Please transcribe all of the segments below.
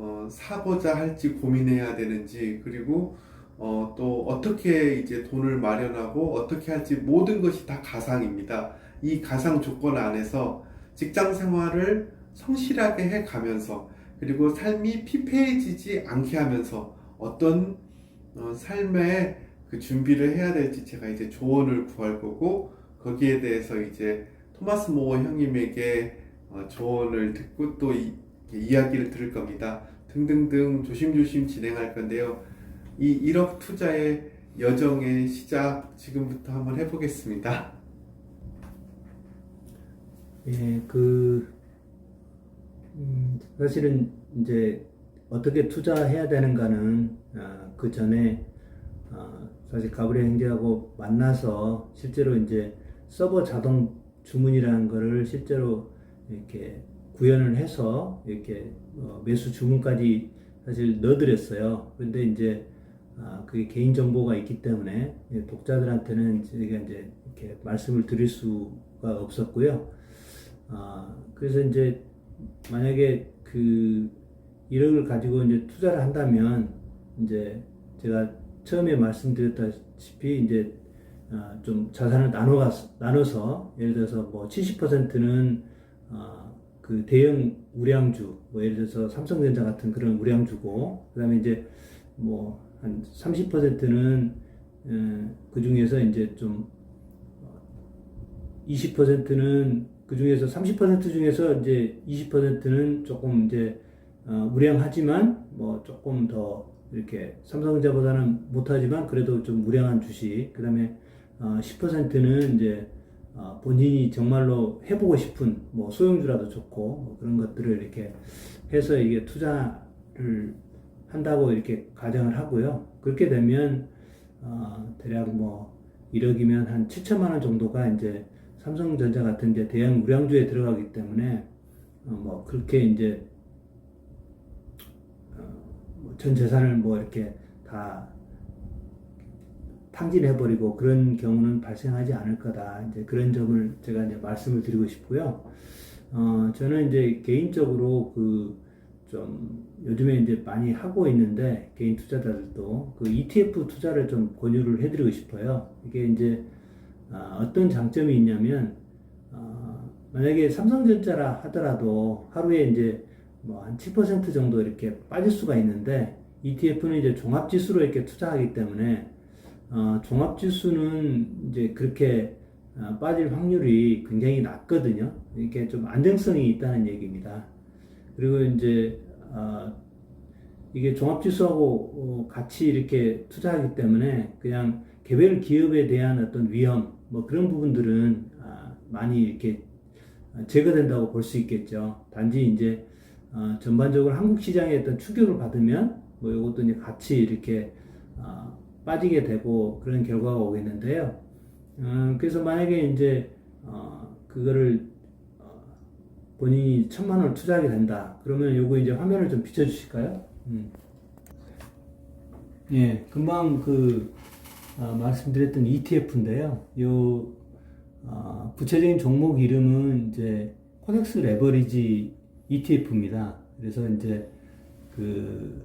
어, 사고자 할지 고민해야 되는지 그리고 어, 또 어떻게 이제 돈을 마련하고 어떻게 할지 모든 것이 다 가상입니다. 이 가상 조건 안에서 직장 생활을 성실하게 해 가면서 그리고 삶이 피폐해지지 않게 하면서 어떤 어, 삶의 그 준비를 해야 될지 제가 이제 조언을 구할 거고 거기에 대해서 이제 토마스 모어 형님에게 어, 조언을 듣고 또 이, 이야기를 들을 겁니다. 등등등 조심조심 진행할 건데요. 이 1억 투자의 여정의 시작 지금부터 한번 해보겠습니다. 예, 그, 음, 사실은 이제 어떻게 투자해야 되는가는, 아, 그 전에, 아, 사실 가브리엘 형제하고 만나서 실제로 이제 서버 자동 주문이라는 거를 실제로 이렇게 구현을 해서 이렇게 어, 매수 주문까지 사실 넣어드렸어요. 근데 이제 아, 그게 개인 정보가 있기 때문에 독자들한테는 저희가 이제 이렇게 말씀을 드릴 수가 없었고요. 아, 그래서 이제 만약에 그 1억을 가지고 이제 투자를 한다면 이제 제가 처음에 말씀드렸다시피 이제 아, 좀 자산을 나눠 나눠서 예를 들어서 뭐 70%는 아, 그 대형 우량주 뭐 예를 들어서 삼성전자 같은 그런 우량주고 그 다음에 이제 뭐 한 30%는 그 중에서 이제 좀 20%는 그 중에서 30% 중에서 이제 20%는 조금 이제 어, 우량하지만 뭐 조금 더 이렇게 삼성전자보다는 못하지만 그래도 좀 우량한 주식 그다음에 어, 10%는 이제 어, 본인이 정말로 해보고 싶은 뭐 소형주라도 좋고 뭐 그런 것들을 이렇게 해서 이게 투자를 한다고 이렇게 가정을 하고요. 그렇게 되면 어, 대략 뭐 1억이면 한 7천만 원 정도가 이제 삼성전자 같은 이제 대형 우량주에 들어가기 때문에 어, 뭐 그렇게 이제 어, 뭐전 재산을 뭐 이렇게 다 탕진해버리고 그런 경우는 발생하지 않을 거다. 이제 그런 점을 제가 이제 말씀을 드리고 싶고요. 어, 저는 이제 개인적으로 그 좀 요즘에 이제 많이 하고 있는데 개인 투자자들도 그 ETF 투자를 좀 권유를 해드리고 싶어요. 이게 이제 아, 어떤 장점이 있냐면 어, 만약에 삼성전자라 하더라도 하루에 이제 뭐 한 7% 정도 이렇게 빠질 수가 있는데 ETF는 이제 종합지수로 이렇게 투자하기 때문에 어, 종합지수는 이제 그렇게 어, 빠질 확률이 굉장히 낮거든요. 이렇게 좀 안정성이 있다는 얘기입니다. 그리고 이제 어, 이게 종합지수하고 어, 같이 이렇게 투자하기 때문에 그냥 개별 기업에 대한 어떤 위험 뭐 그런 부분들은 아, 많이 이렇게 제거된다고 볼 수 있겠죠. 단지 이제 어, 전반적으로 한국 시장에 어떤 충격을 받으면 뭐 이것도 이제 같이 이렇게 어, 빠지게 되고 그런 결과가 오겠는데요. 음, 그래서 만약에 이제 어, 그거를 어, 본인이 천만 원을 투자하게 된다. 그러면 요거 이제 화면을 좀 비춰주실까요? 음. 예, 금방 그 어, 말씀드렸던 ETF인데요. 요 어, 구체적인 종목 이름은 이제 코덱스 레버리지 ETF입니다. 그래서 이제 그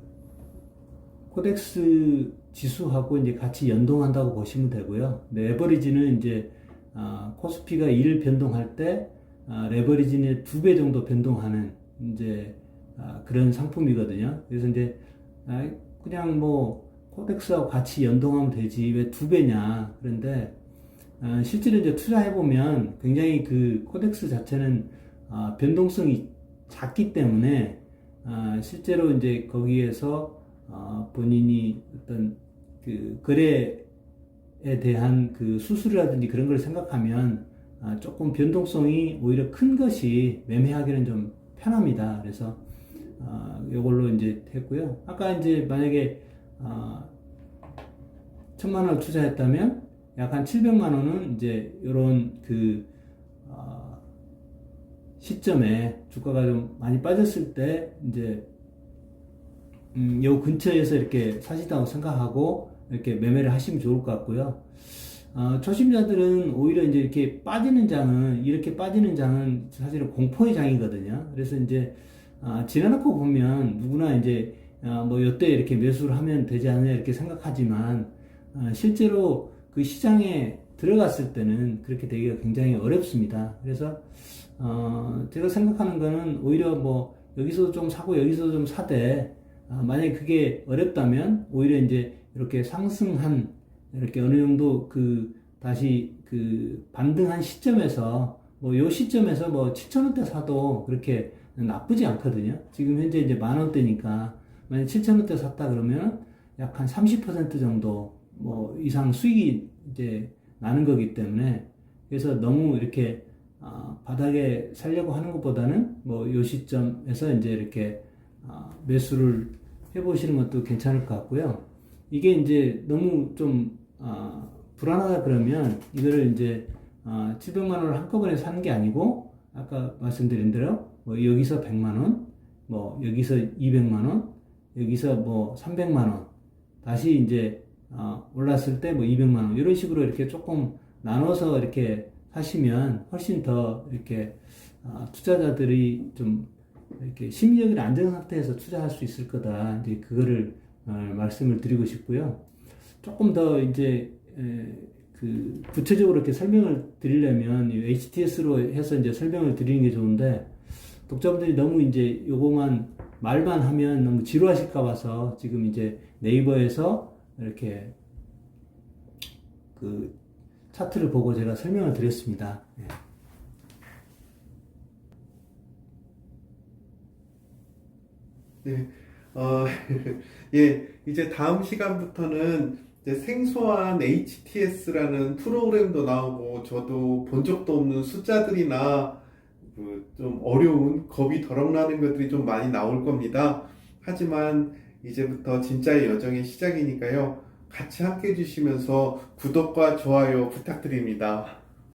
코덱스 지수하고 이제 같이 연동한다고 보시면 되고요. 네, 레버리지는 이제 아, 코스피가 1 변동할 때 아, 레버리지는 두배 정도 변동하는 이제 아, 그런 상품이거든요. 그래서 이제 아, 그냥 뭐 코덱스하고 같이 연동하면 되지 왜 두 배냐 그런데 아, 실제로 이제 투자해 보면 굉장히 그 코덱스 자체는 아, 변동성이 작기 때문에 아, 실제로 이제 거기에서 아, 본인이 어떤 그 거래에 대한 그 수수료라든지 그런 걸 생각하면 아, 조금 변동성이 오히려 큰 것이 매매하기는 좀 편합니다. 그래서 아, 이걸로 이제 했고요. 아까 이제 만약에 아, 천만 원을 투자했다면 약 한 700만 원은 이제 이런 그 아, 시점에 주가가 좀 많이 빠졌을 때 이제 음, 요 근처에서 이렇게 사시다고 생각하고 이렇게 매매를 하시면 좋을 것 같고요. 어, 초심자들은 오히려 이제 이렇게 빠지는 장은 이렇게 빠지는 장은 사실은 공포의 장이거든요. 그래서 이제 아, 지나놓고 보면 누구나 이제 아, 뭐 요때 이렇게 매수를 하면 되지 않느냐 이렇게 생각하지만 아, 실제로 그 시장에 들어갔을 때는 그렇게 되기가 굉장히 어렵습니다. 그래서 어, 제가 생각하는 거는 오히려 뭐 여기서 좀 사고 여기서 좀 사되 아, 만약에 그게 어렵다면 오히려 이제 이렇게 상승한 이렇게 어느 정도 그 다시 그 반등한 시점에서 뭐 요 시점에서 뭐 7천원대 사도 그렇게 나쁘지 않거든요. 지금 현재 이제 만 원대니까 만약 7천원대 샀다 그러면 약 한 30% 정도 뭐 이상 수익이 이제 나는 거기 때문에 그래서 너무 이렇게 아, 바닥에 살려고 하는 것보다는 뭐 요 시점에서 이제 이렇게 아, 매수를 해보시는 것도 괜찮을 것 같고요. 이게 이제 너무 좀 아, 불안하다 그러면 이거를 이제 아, 700만 원을 한꺼번에 사는 게 아니고 아까 말씀드린 대로 뭐 여기서 100만 원, 뭐 여기서 200만 원, 여기서 뭐 300만 원 다시 이제 아, 올랐을 때 뭐 200만 원 이런 식으로 이렇게 조금 나눠서 이렇게 하시면 훨씬 더 이렇게 아, 투자자들이 좀 이렇게 심리적인 안정 상태에서 투자할 수 있을 거다. 이제 그거를 어, 말씀을 드리고 싶고요. 조금 더 이제 에, 그 구체적으로 이렇게 설명을 드리려면 이 HTS로 해서 이제 설명을 드리는 게 좋은데 독자분들이 너무 이제 요거만 말만 하면 너무 지루하실까 봐서 지금 이제 네이버에서 이렇게 그 차트를 보고 제가 설명을 드렸습니다. 예. 네, 어, 예, 이제 다음 시간부터는 이제 생소한 HTS라는 프로그램도 나오고 저도 본 적도 없는 숫자들이나 그 좀 어려운 겁이 덜렁 나는 것들이 좀 많이 나올 겁니다. 하지만 이제부터 진짜의 여정의 시작이니까요. 같이 함께 해주시면서 구독과 좋아요 부탁드립니다.